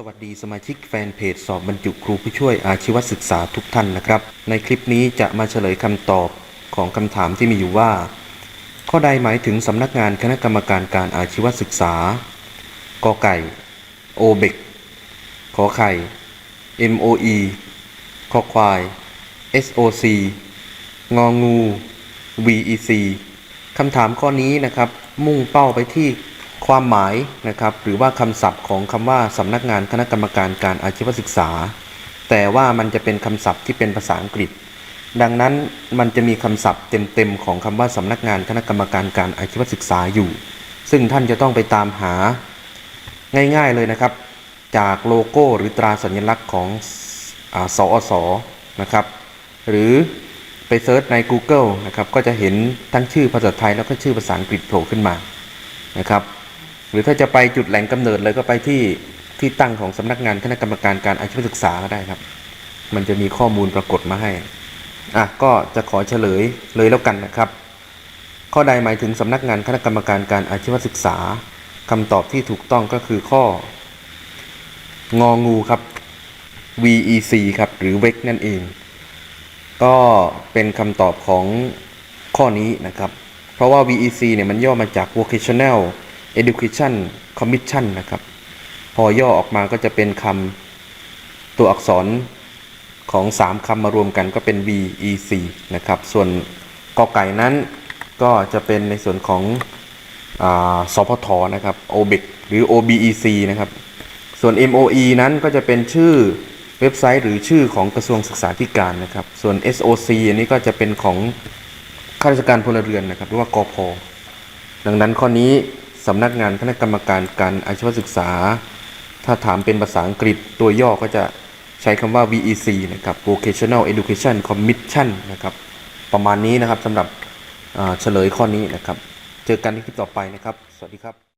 สวัสดีสมาชิกแฟนเพจสอบบรรจุครูผู้ช่วยอาชีวศึกษาทุกท่านนะครับ ในคลิปนี้จะมาเฉลยคำตอบของคำถามที่มีอยู่ว่า ข้อใดหมายถึงสำนักงานคณะกรรมการการอาชีวศึกษากอไก่โอเบกขอไข่ MOE คอควาย SOC งองู VEC คำถามข้อนี้นะครับ มุ่งเป้าไปที่ ความหมายนะครับหรือว่าคำศัพท์ของคำว่าสำนักงานคณะกรรมการการอาชีวศึกษา แต่ว่ามันจะเป็นคำศัพท์ที่เป็นภาษาอังกฤษ ดังนั้นมันจะมีคำศัพท์เต็มๆของคำว่าสำนักงานคณะกรรมการการอาชีวศึกษาอยู่ ซึ่งท่านจะต้องไปตามหาง่ายๆเลยนะครับ จากโลโก้หรือตราสัญลักษณ์ของอสอสนะครับ หรือไปเซิร์ชใน Google นะครับก็จะเห็นทั้งชื่อภาษาไทยแล้วก็ชื่อภาษาอังกฤษโผล่ขึ้นมานะครับ หรือถ้าจะไปจุดแหล่งกำเนิดเลยก็ไปที่ที่ตั้งของสำนักงานคณะกรรมการการอาชีวศึกษาก็ได้ครับ มันจะมีข้อมูลปรากฏมาให้อะก็จะขอเฉลยเลยแล้วกันนะครับ ข้อใดหมายถึงสำนักงานคณะกรรมการการอาชีวศึกษาคำตอบที่ถูกต้องก็คือข้ององูครับ VEC ครับหรือ WEC นั่นเอง ก็เป็นคำตอบของข้อนี้นะครับ เพราะว่า VEC เนี่ยมันย่อมาจาก Vocational Education Commission นะครับ พอย่อออกมาก็จะเป็นคำตัวอักษรของ 3คำมารวมกันก็เป็น VEC นะครับ ส่วนกอไก่นั้นก็จะเป็นในส่วนของอสพทนะครับ OBEC หรือ OBEC นะครับ ส่วน MOE นั้นก็จะเป็นชื่อเว็บไซต์หรือชื่อของกระทรวงศึกษาธิการนะครับ ส่วน SOC อันนี้ก็จะเป็นของข้าราชการพลเรือนนะครับหรือว่ากอพดังนั้นข้อนี้ สำนักงานคณะกรรมการการอาชีวศึกษา ถ้าถามเป็นภาษาอังกฤษตัวย่อก็จะใช้คำว่า VEC นะครับ Vocational Education Commission นะครับ ประมาณนี้นะครับสำหรับเฉลยข้อนี้นะครับ เจอกันในคลิปต่อไปนะครับ สวัสดีครับ